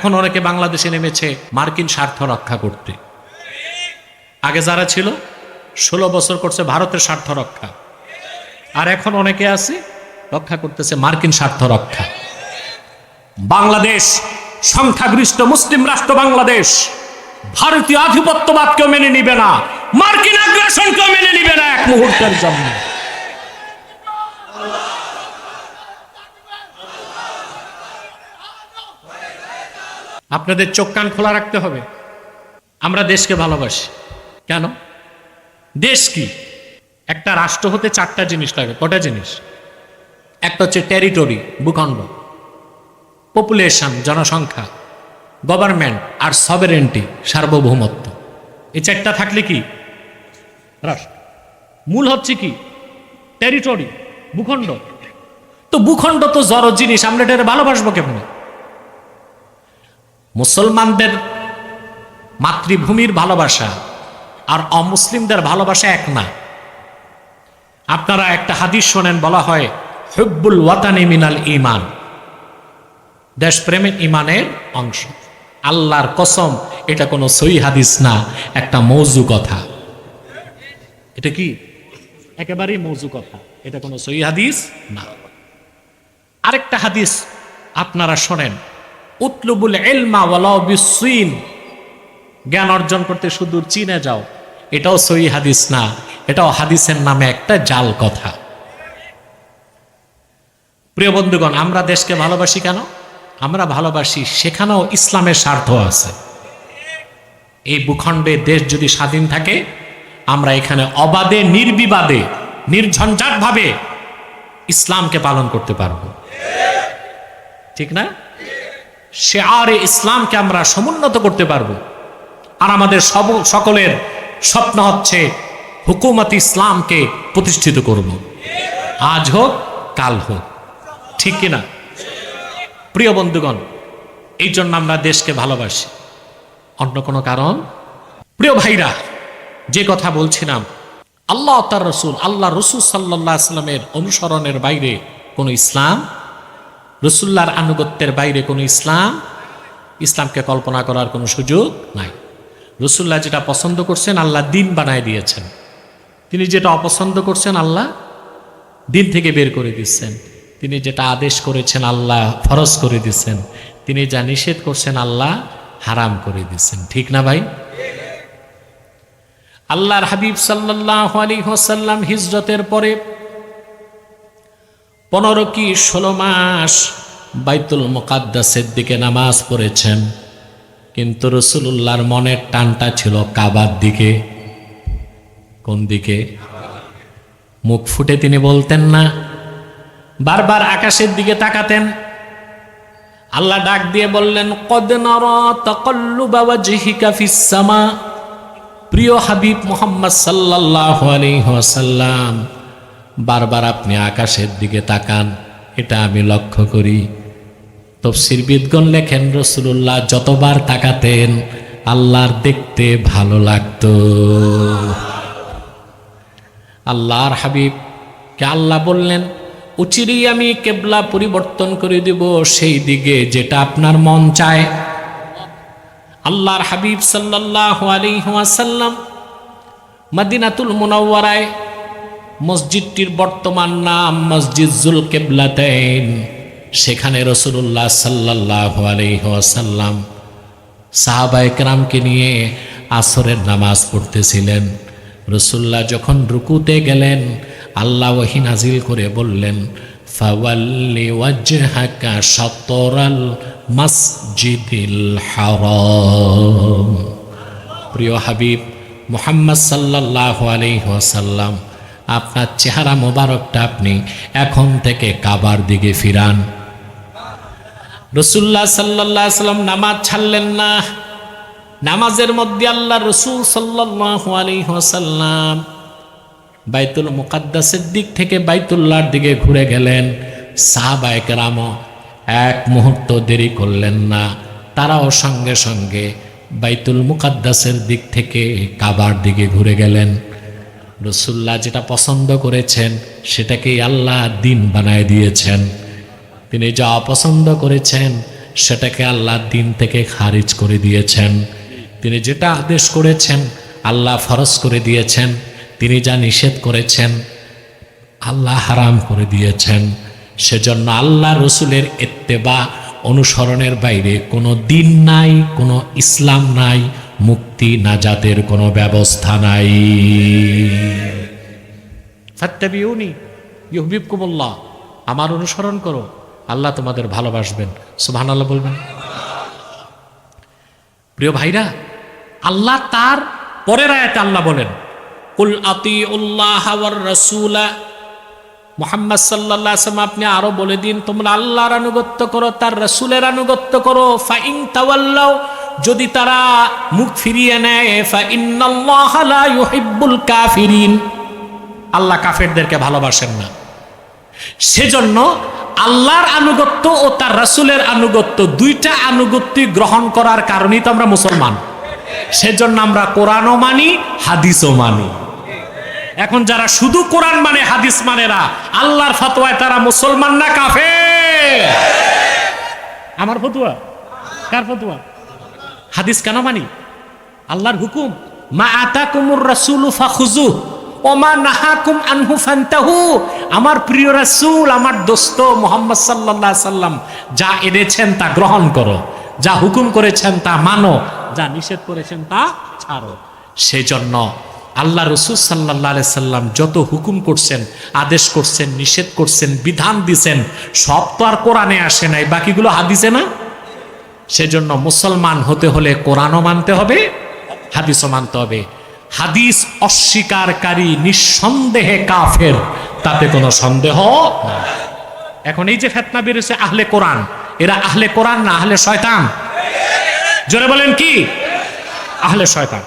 এখন অনেকে বাংলাদেশে নেমেছে মার্কিন স্বার্থ রক্ষা করতে। আগে যারা ছিল, ষোলো বছর করছে ভারতের স্বার্থ রক্ষা। আর এখন অনেকে আছে, রক্ষা করতেছে মার্কিন স্বার্থ রক্ষা। বাংলাদেশ, সংখ্যাগরিষ্ঠ মুসলিম রাষ্ট্র বাংলাদেশ, ভারতীয় আধিপত্যবাদকেও মেনে নিবে না, মার্কিন আগ্রাসনকেও মেনে নিবে না এক মুহূর্তের জন্য। আপনাদের চোখ কান খোলা রাখতে হবে। আমরা দেশকে ভালোবাসি। কেন? দেশ কি? একটা রাষ্ট্র হতে চারটা জিনিস লাগে। কটা জিনিস? একটা হচ্ছে টেরিটরি ভূখণ্ড। পপুলেশন জনসংখ্যা গভর্নমেন্ট আর সবেরেন্টি সার্বভৌমত্ব। এই চারটা থাকলে কি? রাষ্ট্র। মূল হচ্ছে কি? টেরিটরি ভূখণ্ড। তো ভূখণ্ড তো জড় জিনিস, আমরা এটা ভালোবাসবো কেমন? মুসলমানদের মাতৃভূমির ভালোবাসা আর অমুসলিমদের ভালোবাসা এক না। আপনারা একটা হাদিস শোনেন, বলা হয়, হুব্বুল ওয়াতানি মিনাল ইমান দেশপ্রেমের ইমানের অংশ। আল্লাহর কসম, এটা কোনো সই হাদিস না, একটা মৌজু কথা। এটা কি? একেবারেই মৌজু কথা। এটা কোনো সই হাদিস না। আরেকটা হাদিস আপনারা শোনেন উতলুবুল এলমা ওয়ালাও জ্ঞান অর্জন করতে সুদূর চীনে যাও। এটাও সই হাদিস না। এটাও হাদিসের নামে একটা জাল কথা। প্রিয় বন্ধুগণ, আমরা দেশকে ভালোবাসি কেন? আমরা ভালোবাসি সেখানেও ইসলামের স্বার্থ আছে। এই ভূখণ্ডে দেশ যদি স্বাধীন থাকে, আমরা এখানে অবাধে, নির্বিবাদে, নির্ঝঞ্ঝাটভাবে ইসলামকে পালন করতে পারব। ঠিক না? শেয়ারে ইসলামকে আমরা সমুন্নত করতে পারব। আর আমাদের সব, সকলের স্বপ্ন হচ্ছে হুকুমত ইসলামকে প্রতিষ্ঠিত করব। আজ হোক, কাল হোক। ঠিক কিনা? প্রিয় বন্ধুগণ, এই জন্য আমরা দেশকে ভালোবাসি। অন্য কোনো কারণ? প্রিয় ভাইরা, যে কথা বলছিলাম, আল্লাহ তার রসুল, আল্লাহ রসুল সাল্লাহ আসলামের অনুসরণের বাইরে কোনো ইসলাম রসুল্লার আনুগত্যের বাইরে কোনো ইসলাম, ইসলামকে কল্পনা করার কোনো সুযোগ নাই। রসুল্লাহ যেটা পছন্দ করছেন, আল্লাহ দিন বানায় দিয়েছেন। তিনি যেটা অপছন্দ করছেন, আল্লাহ দিন থেকে বের করে দিচ্ছেন। তিনি যেটা আদেশ করেছেন, আল্লাহ ফরজ করে দিচ্ছেন। তিনি যা নিষেধ করছেন, আল্লাহ হারাম করে দিচ্ছেন। ঠিক না ভাই? আল্লাহর হাবিব সাল্লাহ আলী হোসাল্লাম হিজরতের পরে পনেরো কি ষোলো মাস বাইতুল মোকাদ্দাসের দিকে নামাজ পড়েছেন। কিন্তু রসুল্লাহর মনের টানটা ছিল কাবার দিকে। কোন দিকে? মুখ ফুটে তিনি বলতেন না। বারবার আকাশের দিকে তাকাতেন। আল্লাহ ডাক দিয়ে বললেন, কদ নর তকল্লু বাবা জিহিকা ফিসামা প্রিয় হাবিব মোহাম্মদ সাল্লাহ আলহাসাল্লাম বারবার আপনি আকাশের দিকে তাকান, এটা আমি লক্ষ্য করি। তফসির বিদগণ লেখেন রসুল্লাহ যতবার তাকাতেন, আল্লাহর দেখতে ভালো লাগত। আল্লাহর হাবিব, কে আল্লাহ বললেন, উচিরই আমি কেবলা পরিবর্তন করে দিব সেই দিকে যেটা আপনার মন চায়। আল্লাহর হাবিব সাল্লাহ আলিহাসাল্লাম মদিনাতুল মুনাওয়ারায় মসজিদটির বর্তমান নাম মসজিদ জুল কেবলাতেন সেখানে রসুল্লাহ সাল্লাহ আলহাসাল্লাম সাহাবায়করামকে নিয়ে আসরের নামাজ পড়তেছিলেন। রসুল্লাহ যখন রুকুতে গেলেন, আল্লাহ ওহি নাজিল করে বললেন, ফাওয়াল্লি প্রিয় হাবিব, মোহাম্মদ সাল্লাহ আলহাসাল্লাম আপনার চেহারা মোবারকটা আপনি এখন থেকে কাবার দিকে ফিরান। রসুল্লাহ সাল্লাহ সাল্লাম নামাজ ছাড়লেন না। নামাজের মধ্যে আল্লাহ রসুল সাল্লাহ বাইতুল মুকাদ্দাসের দিক থেকে বাইতুল্লাহর দিকে ঘুরে গেলেন। সাহাবায়ক রাম এক মুহূর্ত দেরি করলেন না। তারাও সঙ্গে সঙ্গে বাইতুল মুকাদ্দাসের দিক থেকে কাবার দিকে ঘুরে গেলেন। রসুল্লাহ যেটা পছন্দ করেছেন, সেটাকেই আল্লাহ দিন বানায় দিয়েছেন। তিনি যা অপছন্দ করেছেন, সেটাকে আল্লাহ দিন থেকে খারিজ করে দিয়েছেন। তিনি যেটা আদেশ করেছেন, আল্লাহ ফরজ করে দিয়েছেন। তিনি যা নিষেধ করেছেন, আল্লাহ হারাম করে দিয়েছেন। সেজন্য আল্লাহ রসুলের এত্তেবা অনুসরণের বাইরে কোনো দিন নাই, কোনো ইসলাম নাই মুক্তি নাজাতের কোনো ব্যবস্থা নাই। আমার অনুসরণ করো, আল্লাহ তোমাদের ভালোবাসবেন। সুবহানাল্লাহ বলবেন। প্রিয় ভাইরা, আল্লাহ তার পরের আয়াতে আল্লাহ বলেন, কুল আতি উল্লাহ রাসূলা। মোহাম্মদ সাল্লাহ আসলাম আপনি আরও বলে দিন, তোমরা আল্লাহর আনুগত্য করো, তার রসুলের আনুগত্য করো। ফাইন তাওয়াল্লাও যদি তারা মুখ ফিরিয়ে নেয় কাফিরিন। আল্লাহ কাফেরদেরকে ভালোবাসেন না। সেজন্য আল্লাহর আনুগত্য ও তার রাসূলের আনুগত্য দুইটা আনুগত্য গ্রহণ করার কারণেই তো আমরা মুসলমান। সেজন্য আমরা কোরআনও মানি, হাদিসও মানি। এখন যারা শুধু কোরআন মানে হাদিস মানেরা আল্লাহর ফতোয়ায় তারা মুসলমান না কাফে আমার ফতুয়া? কার ফতুয়া? হাদিস কেন মানি? আল্লাহর হুকুম, মা আতাকুমুর রাসূলু ফাখুজু ওমা নাহাকুম আনহু ফান্তাহু। আমার প্রিয় রাসূল, আমার দোস্ত মোহাম্মদ আলাইহি সাল্লাম, যা এনেছেন তা গ্রহণ করো, যা হুকুম করেছেন তা মানো, যা নিষেধ করেছেন তা ছাড়ো। সেজন্য আল্লাহ রসুল সাল্লাহ সাল্লাম যত হুকুম করছেন, আদেশ করছেন, নিষেধ করছেন, বিধান দিছেন, সব তো আর কোরআনে আসে নাই, বাকিগুলো হাদিসে না? সেজন্য মুসলমান হতে হলে কোরআনও মানতে হবে, হাদিসও মানতে হবে। হাদিস অস্বীকারী, নিঃসন্দেহে কাফের, তাতে কোনো সন্দেহ। এখন এই যে ফেতনা বেরোছে আহলে কোরআন, এরা আহলে কোরআন না আহলে শয়তান? জোরে বলেন কি? আহলে শয়তান।